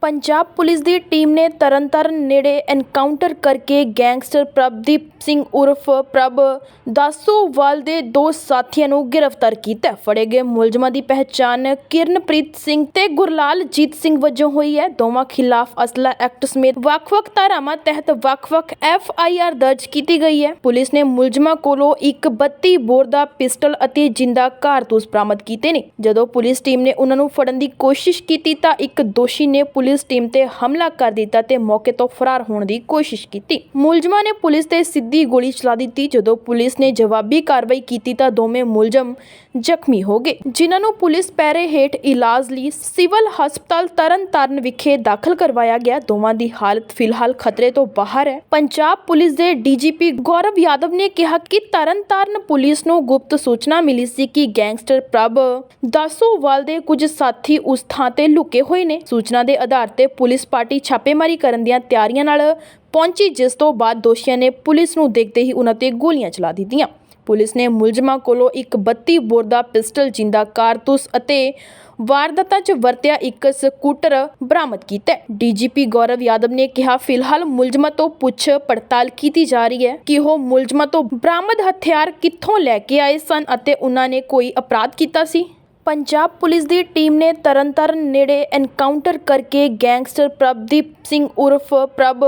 Punjab police ਦੀ team ਨੇ ਤਰਨਤਾਰਨ ਨੇੜੇ ਐਨਕਾਊਂਟਰ ਕਰਕੇ ਗੈਂਗਸਟਰ ਪ੍ਰਭਦੀਪ ਸਿੰਘ ਉਰਫ ਪ੍ਰਭ ਦਾਸੂਵਾਲ ਦੇ ਦੋ ਸਾਥੀਆਂ ਨੂੰ ਗ੍ਰਿਫਤਾਰ ਕੀਤਾ। ਫੜੇ ਗਏ ਮੁਲਜ਼ਮਾਂ ਦੀ ਪਹਿਚਾਣ ਕਿਰਨਪ੍ਰੀਤ ਸਿੰਘ ਤੇ ਗੁਰਲਾਲ ਸਿੰਘ ਵਜੋਂ ਹੋਈ ਹੈ। ਦੋਵਾਂ ਖਿਲਾਫ ਅਸਲਾ ਐਕਟ ਸਮੇਤ ਵੱਖ-ਵੱਖ ਧਾਰਾਵਾਂ ਤਹਿਤ ਵੱਖ-ਵੱਖ ਐਫ ਆਈ ਆਰ ਦਰਜ ਕੀਤੀ ਗਈ ਹੈ। ਪੁਲਿਸ ਨੇ ਮੁਲਜ਼ਮਾਂ ਕੋਲੋਂ ਇੱਕ 32 ਬੋਰ ਦਾ ਪਿਸਟਲ ਅਤੇ ਜਿੰਦਾ ਕਾਰਤੂਸ ਬਰਾਮਦ ਕੀਤੇ ਨੇ। ਜਦੋਂ ਪੁਲਿਸ ਟੀਮ ਨੇ ਉਹਨਾਂ ਨੂੰ ਫੜਨ ਦੀ ਕੋਸ਼ਿਸ਼ ਕੀਤੀ ਤਾਂ ਇੱਕ ਦੋਸ਼ੀ ਨੇ ਪੁਲਿਸ ਪੁਲਿਸ ਟੀਮ ਤੇ ਹਮਲਾ ਕਰ ਦਿੱਤਾ ਤੇ ਮੌਕੇ ਤੋਂ ਫਰਾਰ ਹੋਣ ਦੀ ਕੋਸ਼ਿਸ਼ ਕੀਤੀ। ਮੁਲਜ਼ਮਾਂ ਨੇ ਪੁਲਿਸ ਤੇ ਸਿੱਧੀ ਗੋਲੀ ਚਲਾ ਦਿੱਤੀ। ਜਦੋਂ ਪੁਲਿਸ ਨੇ ਜਵਾਬੀ ਕਾਰਵਾਈ ਕੀਤੀ ਤਾਂ ਦੋਵੇਂ ਮੁਲਜ਼ਮ ਜ਼ਖਮੀ ਹੋ ਗਏ, ਜਿਨ੍ਹਾਂ ਨੂੰ ਪੁਲਿਸ ਪੈਰੇ ਹੇਠ ਇਲਾਜ ਲਈ ਸਿਵਲ ਹਸਪਤਾਲ ਤਰਨਤਾਰਨ ਵਿਖੇ ਦਾਖਲ ਕਰਵਾਇਆ ਗਿਆ। ਦੋਵਾਂ ਦੀ ਹਾਲਤ ਫਿਲਹਾਲ ਖਤਰੇ ਤੋਂ ਬਾਹਰ ਹੈ। ਪੰਜਾਬ ਪੁਲਿਸ ਦੇ ਡੀਜੀਪੀ ਗੌਰਵ ਯਾਦਵ ਨੇ ਕਿਹਾ ਕਿ ਤਰਨਤਾਰਨ ਪੁਲਿਸ ਨੂੰ ਗੁਪਤ ਸੂਚਨਾ ਮਿਲੀ ਸੀ ਕਿ ਗੈਂਗਸਟਰ ਪ੍ਰਭ ਦਾਸੂਵਾਲ ਦੇ ਕੁਝ ਸਾਥੀ ਉਸ ਥਾਂ ਤੇ ਲੁਕੇ ਹੋਏ ਨੇ। ਸੂਚਨਾ ਦੇ ਆਧਾਰ ਤੇ ਪੁਲਿਸ ਪਾਰਟੀ ਛਾਪੇਮਾਰੀ ਕਰਨ ਦੀਆਂ ਤਿਆਰੀਆਂ ਨਾਲ ਪਹੁੰਚੀ, ਜਿਸ ਤੋਂ ਬਾਅਦ ਦੋਸ਼ੀਆਂ ਨੇ ਪੁਲਿਸ ਨੂੰ ਦੇਖਦੇ ਹੀ ਉਹਨਾਂ ਤੇ ਗੋਲੀਆਂ ਚਲਾ ਦਿੱਤੀਆਂ। ਪੁਲਿਸ ਨੇ ਮੁਲਜ਼ਮਾਂ ਕੋਲੋਂ ਇੱਕ 32 ਬੋਰ ਦਾ ਪਿਸਟਲ, ਜਿੰਦਾ ਕਾਰਤੂਸ ਅਤੇ ਵਾਰਦਾਤਾਂ 'ਚ ਵਰਤਿਆ ਇੱਕ ਸਕੂਟਰ ਬਰਾਮਦ ਕੀਤਾ ਹੈ। ਡੀਜੀਪੀ ਗੌਰਵ ਯਾਦਵ ਨੇ ਕਿਹਾ, ਫਿਲਹਾਲ ਮੁਲਜ਼ਮਾਂ ਤੋਂ ਪੁੱਛ ਪੜਤਾਲ ਕੀਤੀ ਜਾ ਰਹੀ ਹੈ ਕਿ ਉਹ ਮੁਲਜ਼ਮਾਂ ਤੋਂ ਬਰਾਮਦ ਹਥਿਆਰ ਕਿੱਥੋਂ ਲੈ ਕੇ ਆਏ ਸਨ ਅਤੇ ਉਹਨਾਂ ਨੇ ਕੋਈ ਅਪਰਾਧ ਕੀਤਾ ਸੀ? ਪੰਜਾਬ ਪੁਲਿਸ ਦੀ ਟੀਮ ਨੇ ਤਰਨਤਾਰਨ ਨੇੜੇ ਐਨਕਾਊਂਟਰ ਕਰਕੇ ਗੈਂਗਸਟਰ ਪ੍ਰਭਦੀਪ ਸਿੰਘ ਉਰਫ ਪ੍ਰਭ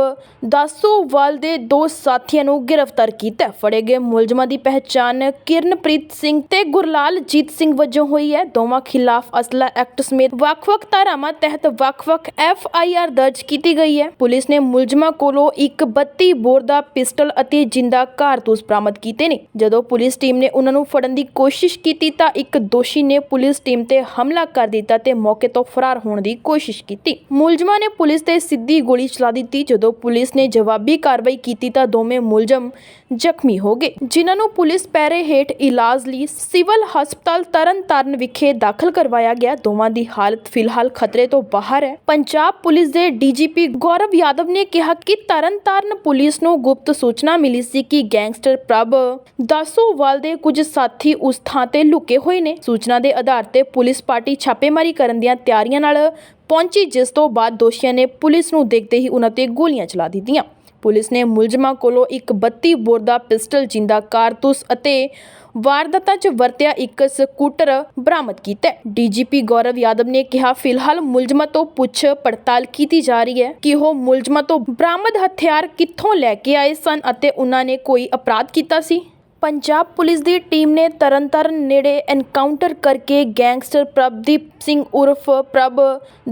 ਦਾਸੂਵਾਲ ਦੇ ਦੋ ਸਾਥੀਆਂ ਨੂੰ ਗ੍ਰਿਫਤਾਰ ਕੀਤਾ ਹੈ। ਫੜੇ ਗਏ ਮੁਲਜ਼ਮਾਂ ਦੀ ਪਹਿਚਾਣ ਕਿਰਨਪ੍ਰੀਤ ਸਿੰਘ ਤੇ ਗੁਰਲਾਲ ਸਿੰਘ ਵਜੋਂ ਹੋਈ ਹੈ। ਦੋਵਾਂ ਖਿਲਾਫ ਅਸਲਾ ਐਕਟ ਸਮੇਤ ਵੱਖ-ਵੱਖ ਧਾਰਾਵਾਂ ਤਹਿਤ ਵੱਖ-ਵੱਖ ਐਫ ਆਈ ਆਰ ਦਰਜ ਕੀਤੀ ਗਈ ਹੈ। ਪੁਲਿਸ ਨੇ ਮੁਲਜ਼ਮਾਂ ਕੋਲੋਂ ਇੱਕ 32 ਬੋਰ ਦਾ ਪਿਸਟਲ ਅਤੇ ਜਿੰਦਾ ਕਾਰਤੂਸ ਬਰਾਮਦ ਕੀਤੇ ਨੇ। ਜਦੋਂ ਪੁਲਿਸ ਟੀਮ ਨੇ ਉਹਨਾਂ ਨੂੰ ਫੜਨ ਦੀ ਕੋਸ਼ਿਸ਼ ਕੀਤੀ ਤਾਂ ਇੱਕ ਦੋਸ਼ੀ ਨੇ ਪੁਲਿਸ ਟੀਮ ਤੇ ਹਮਲਾ ਕਰ ਦਿੱਤਾ ਤੇ ਮੌਕੇ ਤੋਂ ਫਰਾਰ ਹੋਣ ਦੀ ਕੋਸ਼ਿਸ਼ ਕੀਤੀ। ਮੁਲਜ਼ਮਾਂ ਨੇ ਪੁਲਿਸ ਤੇ ਸਿੱਧੀ ਗੋਲੀ ਚਲਾ ਦਿੱਤੀ। ਜਦੋਂ ਪੁਲਿਸ ਨੇ ਜਵਾਬੀ ਕਾਰਵਾਈ ਕੀਤੀ ਤਾਂ ਦੋਵੇਂ ਮੁਲਜ਼ਮ ਜ਼ਖਮੀ ਹੋ ਗਏ, ਜਿਨ੍ਹਾਂ ਨੂੰ ਪੁਲਿਸ ਪੈਰੇ ਹੇਠ ਇਲਾਜ ਲਈ ਸਿਵਲ ਹਸਪਤਾਲ ਤਰਨਤਾਰਨ ਵਿਖੇ ਦਾਖਲ ਕਰਵਾਇਆ ਗਿਆ। ਦੋਵਾਂ ਦੀ ਹਾਲਤ ਫਿਲਹਾਲ ਖਤਰੇ ਤੋਂ ਬਾਹਰ ਹੈ। ਪੰਜਾਬ ਪੁਲਿਸ ਦੇ ਡੀਜੀਪੀ ਗੌਰਵ ਯਾਦਵ ਨੇ ਕਿਹਾ ਕਿ ਤਰਨਤਾਰਨ ਪੁਲਿਸ ਨੂੰ ਗੁਪਤ ਸੂਚਨਾ ਮਿਲੀ ਸੀ ਕਿ ਗੈਂਗਸਟਰ ਪ੍ਰਭ ਦਾਸੂਵਾਲ ਦੇ ਕੁਝ ਸਾਥੀ ਉਸ ਥਾਂ ਤੇ ਲੁਕੇ ਹੋਏ ਨੇ। ਸੂਚਨਾ ਦੇ ਆਧਾਰ ਤੇ ਪੁਲਿਸ ਪਾਰਟੀ ਛਾਪੇਮਾਰੀ ਕਰਨ ਦੀਆਂ ਤਿਆਰੀਆਂ ਨਾਲ ਪਹੁੰਚੀ, ਜਿਸ ਤੋਂ ਬਾਅਦ ਦੋਸ਼ੀਆਂ ਨੇ ਪੁਲਿਸ ਨੂੰ ਦੇਖਦੇ ਹੀ ਉਹਨਾਂ ਤੇ ਗੋਲੀਆਂ ਚਲਾ ਦਿੱਤੀਆਂ। ਪੁਲਿਸ ਨੇ ਮੁਲਜ਼ਮਾਂ ਕੋਲੋਂ ਇੱਕ 32 ਬੋਰ ਦਾ ਪਿਸਟਲ, ਜਿੰਦਾ ਕਾਰਤੂਸ ਅਤੇ ਵਾਰਦਾਤਾਂ 'ਚ ਵਰਤਿਆ ਇੱਕ ਸਕੂਟਰ ਬਰਾਮਦ ਕੀਤਾ ਹੈ। ਡੀਜੀਪੀ ਗੌਰਵ ਯਾਦਵ ਨੇ ਕਿਹਾ, ਫਿਲਹਾਲ ਮੁਲਜ਼ਮਾਂ ਤੋਂ ਪੁੱਛ ਪੜਤਾਲ ਕੀਤੀ ਜਾ ਰਹੀ ਹੈ ਕਿ ਉਹ ਮੁਲਜ਼ਮਾਂ ਤੋਂ ਬਰਾਮਦ ਹਥਿਆਰ ਕਿੱਥੋਂ ਲੈ ਕੇ ਆਏ ਸਨ ਅਤੇ ਉਹਨਾਂ ਨੇ ਕੋਈ ਅਪਰਾਧ ਕੀਤਾ ਸੀ? ਪੰਜਾਬ ਪੁਲਿਸ ਦੀ ਟੀਮ ਨੇ ਤਰਨਤਾਰਨ ਨੇੜੇ ਐਨਕਾਊਂਟਰ ਕਰਕੇ ਗੈਂਗਸਟਰ ਪ੍ਰਭਦੀਪ ਸਿੰਘ ਉਰਫ ਪ੍ਰਭ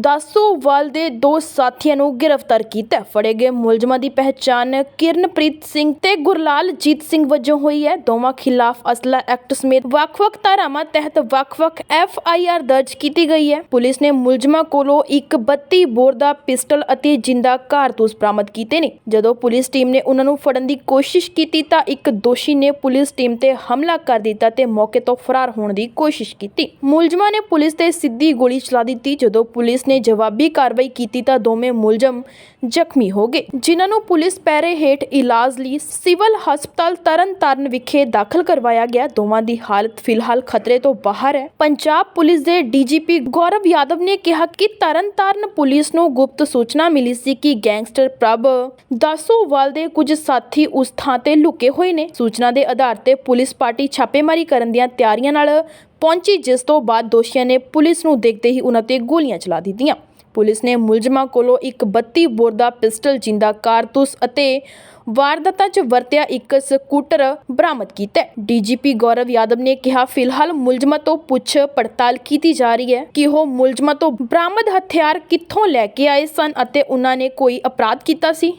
ਦਾਸੂਵਾਲ ਦੇ ਦੋ ਸਾਥੀਆਂ ਨੂੰ ਗ੍ਰਿਫਤਾਰ ਕੀਤਾ ਫੜੇ ਗਏ ਮੁਲਜ਼ਮਾਂ ਦੀ ਪਹਿਚਾਣ ਕਿਰਨਪ੍ਰੀਤ ਸਿੰਘ ਤੇ ਗੁਰਲਾਲ ਸਿੰਘ ਵਜੋਂ ਹੋਈ ਹੈ। ਦੋਵਾਂ ਖਿਲਾਫ ਅਸਲਾ ਐਕਟ ਸਮੇਤ ਵੱਖ-ਵੱਖ ਧਾਰਾਵਾਂ ਤਹਿਤ ਵੱਖ-ਵੱਖ ਐਫ ਆਈ ਆਰ ਦਰਜ ਕੀਤੀ ਗਈ ਹੈ। ਪੁਲਿਸ ਨੇ ਮੁਲਜ਼ਮਾਂ ਕੋਲੋਂ ਇੱਕ 32 ਬੋਰ ਦਾ ਪਿਸਟਲ ਅਤੇ ਜਿੰਦਾ ਕਾਰਤੂਸ ਬਰਾਮਦ ਕੀਤੇ ਨੇ। ਜਦੋਂ ਪੁਲਿਸ ਟੀਮ ਨੇ ਉਹਨਾਂ ਨੂੰ ਫੜਨ ਦੀ ਕੋਸ਼ਿਸ਼ ਕੀਤੀ ਤਾਂ ਇੱਕ ਦੋਸ਼ੀ ਨੇ ਪੁਲਿਸ ਟੀਮ ਤੇ ਹਮਲਾ ਕਰ ਦਿੱਤਾ ਤੇ ਮੌਕੇ ਤੋਂ ਫਰਾਰ ਹੋਣ ਦੀ ਕੋਸ਼ਿਸ਼ ਕੀਤੀ। ਮੁਲਜ਼ਮਾਂ ਨੇ ਪੁਲਿਸ ਤੇ ਸਿੱਧੀ ਗੋਲੀ ਚਲਾ ਦਿੱਤੀ। ਜਦੋਂ ਪੁਲਿਸ ਨੇ ਜਵਾਬੀ ਕਾਰਵਾਈ ਕੀਤੀ ਤਾਂ ਦੋਵੇਂ ਮੁਲਜ਼ਮ ਜ਼ਖਮੀ ਹੋ ਗਏ, ਜਿਨ੍ਹਾਂ ਨੂੰ ਪੁਲਿਸ ਪੈਰੇ ਹੇਠ ਇਲਾਜ ਲਈ ਸਿਵਲ ਹਸਪਤਾਲ ਤਰਨਤਾਰਨ ਵਿਖੇ ਦਾਖਲ ਕਰਵਾਇਆ ਗਿਆ। ਦੋਵਾਂ ਦੀ ਹਾਲਤ ਫਿਲਹਾਲ ਖਤਰੇ ਤੋਂ ਬਾਹਰ ਹੈ। ਪੰਜਾਬ ਪੁਲਿਸ ਦੇ ਡੀਜੀਪੀ ਗੌਰਵ ਯਾਦਵ ਨੇ ਕਿਹਾ ਕਿ ਤਰਨਤਾਰਨ ਪੁਲਿਸ ਨੂੰ ਗੁਪਤ ਸੂਚਨਾ ਮਿਲੀ ਸੀ ਕਿ ਗੈਂਗਸਟਰ ਪ੍ਰਭ ਦਾਸੂਵਾਲ ਦੇ ਕੁਝ ਸਾਥੀ ਉਸ ਥਾਂ ਤੇ ਲੁਕੇ ਹੋਏ ਨੇ। ਸੂਚਨਾ ਦੇ ਆਧਾਰ ਤੇ ਪੁਲਿਸ ਪਾਰਟੀ ਛਾਪੇਮਾਰੀ ਕਰਨ ਦੀਆਂ ਤਿਆਰੀਆਂ ਨਾਲ ਪਹੁੰਚੀ, ਜਿਸ ਤੋਂ ਬਾਅਦ ਦੋਸ਼ੀਆਂ ਨੇ ਪੁਲਿਸ ਨੂੰ ਦੇਖਦੇ ਹੀ ਉਹਨਾਂ ਤੇ ਗੋਲੀਆਂ ਚਲਾ ਦਿੱਤੀਆਂ। ਪੁਲਿਸ ਨੇ ਮੁਲਜ਼ਮਾਂ ਕੋਲੋਂ ਇੱਕ 32 ਬੋਰ ਦਾ ਪਿਸਟਲ, ਜਿੰਦਾ ਕਾਰਤੂਸ ਅਤੇ ਵਾਰਦਾਤਾਂ 'ਚ ਵਰਤਿਆ ਇੱਕ ਸਕੂਟਰ ਬਰਾਮਦ ਕੀਤਾ ਹੈ। ਡੀਜੀਪੀ ਗੌਰਵ ਯਾਦਵ ਨੇ ਕਿਹਾ, ਫਿਲਹਾਲ ਮੁਲਜ਼ਮਾਂ ਤੋਂ ਪੁੱਛ ਪੜਤਾਲ ਕੀਤੀ ਜਾ ਰਹੀ ਹੈ ਕਿ ਉਹ ਮੁਲਜ਼ਮਾਂ ਤੋਂ ਬਰਾਮਦ ਹਥਿਆਰ ਕਿੱਥੋਂ ਲੈ ਕੇ ਆਏ ਸਨ ਅਤੇ ਉਹਨਾਂ ਨੇ ਕੋਈ ਅਪਰਾਧ ਕੀਤਾ ਸੀ?